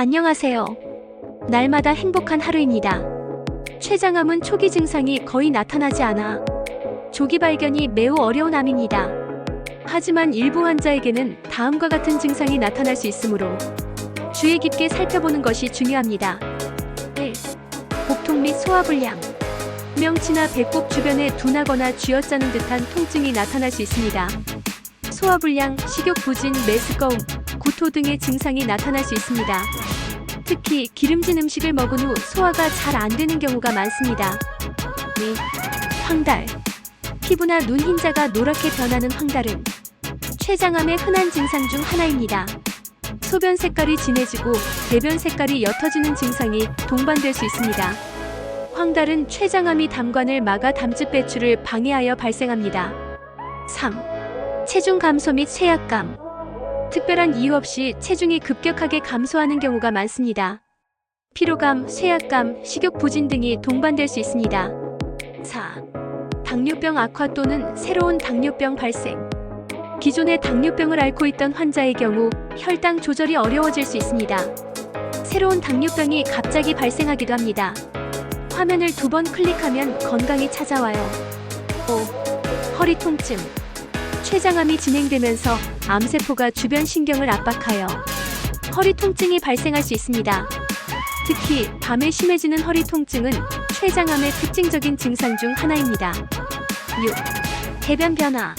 안녕하세요. 날마다 행복한 하루입니다. 췌장암은 초기 증상이 거의 나타나지 않아 조기 발견이 매우 어려운 암입니다. 하지만 일부 환자에게는 다음과 같은 증상이 나타날 수 있으므로 주의 깊게 살펴보는 것이 중요합니다. 1. 복통 및 소화불량 명치나 배꼽 주변에 둔하거나 쥐어짜는 듯한 통증이 나타날 수 있습니다. 소화불량, 식욕 부진, 메스꺼움, 구토 등의 증상이 나타날 수 있습니다. 특히 기름진 음식을 먹은 후 소화가 잘 안 되는 경우가 많습니다. 2. 황달 피부나 눈 흰자가 노랗게 변하는 황달은 췌장암의 흔한 증상 중 하나입니다. 소변 색깔이 진해지고 대변 색깔이 옅어지는 증상이 동반될 수 있습니다. 황달은 췌장암이 담관을 막아 담즙 배출을 방해하여 발생합니다. 3. 체중 감소 및 쇠약감 특별한 이유 없이 체중이 급격하게 감소하는 경우가 많습니다. 피로감, 쇠약감, 식욕 부진 등이 동반될 수 있습니다. 4. 당뇨병 악화 또는 새로운 당뇨병 발생. 기존의 당뇨병을 앓고 있던 환자의 경우 혈당 조절이 어려워질 수 있습니다. 새로운 당뇨병이 갑자기 발생하기도 합니다. 화면을 두 번 클릭하면 건강이 찾아와요. 5. 허리 통증. 췌장암이 진행되면서 암세포가 주변 신경을 압박하여 허리 통증이 발생할 수 있습니다. 특히 밤에 심해지는 허리 통증은 췌장암의 특징적인 증상 중 하나입니다. 6. 대변 변화.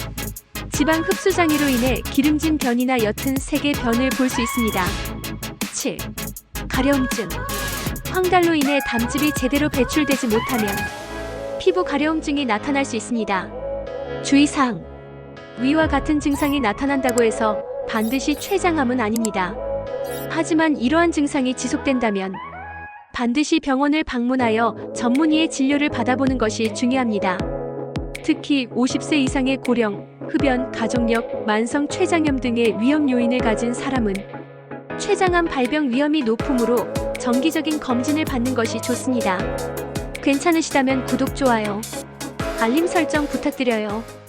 지방 흡수 장애로 인해 기름진 변이나 옅은 색의 변을 볼 수 있습니다. 7. 가려움증. 황달로 인해 담즙이 제대로 배출되지 못하면 피부 가려움증이 나타날 수 있습니다. 주의사항. 위와 같은 증상이 나타난다고 해서 반드시 췌장암은 아닙니다. 하지만 이러한 증상이 지속된다면 반드시 병원을 방문하여 전문의의 진료를 받아보는 것이 중요합니다. 특히 50세 이상의 고령, 흡연, 가족력, 만성 췌장염 등의 위험 요인을 가진 사람은 췌장암 발병 위험이 높으므로 정기적인 검진을 받는 것이 좋습니다. 괜찮으시다면 구독, 좋아요, 알림 설정 부탁드려요.